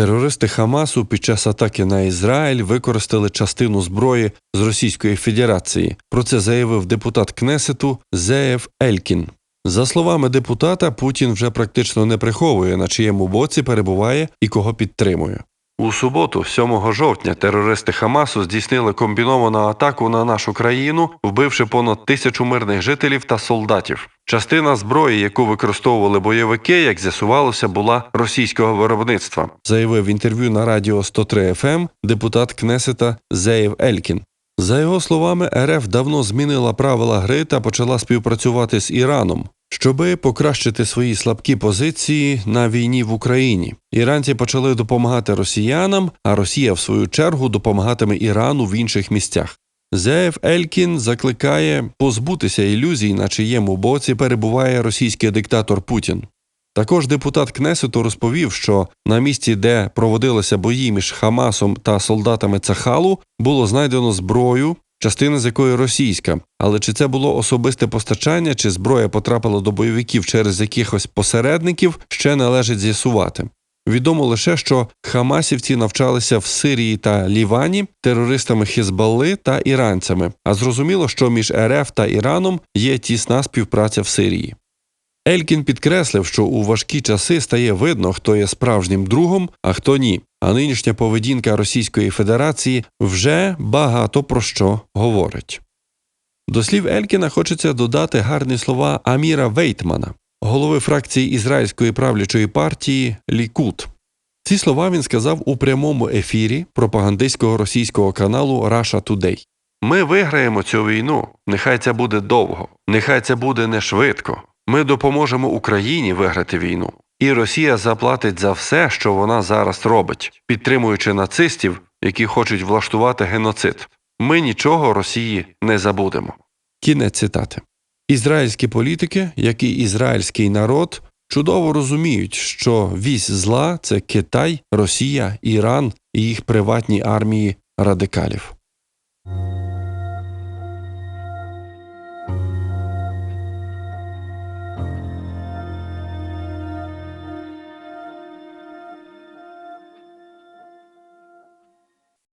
Терористи Хамасу під час атаки на Ізраїль використали частину зброї з Російської Федерації. Про це заявив депутат Кнесету Зеєв Елькін. За словами депутата, Путін вже практично не приховує, на чиєму боці перебуває і кого підтримує. У суботу, 7 жовтня, терористи Хамасу здійснили комбіновану атаку на нашу країну, вбивши понад тисячу мирних жителів та солдатів. Частина зброї, яку використовували бойовики, як з'ясувалося, була російського виробництва, заявив в інтерв'ю на радіо 103 FM ем депутат Кнесета Зеєв Елькін. За його словами, РФ давно змінила правила гри та почала співпрацювати з Іраном, щоби покращити свої слабкі позиції на війні в Україні. Іранці почали допомагати росіянам, а Росія, в свою чергу, допомагатиме Ірану в інших місцях. Зеєв Елькін закликає позбутися ілюзій, на чиєму боці перебуває російський диктатор Путін. Також депутат Кнесету розповів, що на місці, де проводилися бої між Хамасом та солдатами Цахалу, було знайдено зброю, частина з якої російська. Але чи це було особисте постачання, чи зброя потрапила до бойовиків через якихось посередників, ще належить з'ясувати. Відомо лише, що хамасівці навчалися в Сирії та Лівані терористами Хізбалли та іранцями, а зрозуміло, що між РФ та Іраном є тісна співпраця в Сирії. Елькін підкреслив, що у важкі часи стає видно, хто є справжнім другом, а хто ні. А нинішня поведінка Російської Федерації вже багато про що говорить. До слів Елькіна хочеться додати гарні слова Аміра Вейтмана, голови фракції ізраїльської правлячої партії Лікут. Ці слова він сказав у прямому ефірі пропагандистського російського каналу Russia Today. Ми виграємо цю війну. Нехай це буде довго, нехай це буде не швидко. Ми допоможемо Україні виграти війну. І Росія заплатить за все, що вона зараз робить, підтримуючи нацистів, які хочуть влаштувати геноцид. Ми нічого Росії не забудемо. Кінець цитати. Ізраїльські політики, як і ізраїльський народ, чудово розуміють, що вісь зла це Китай, Росія, Іран і їх приватні армії радикалів.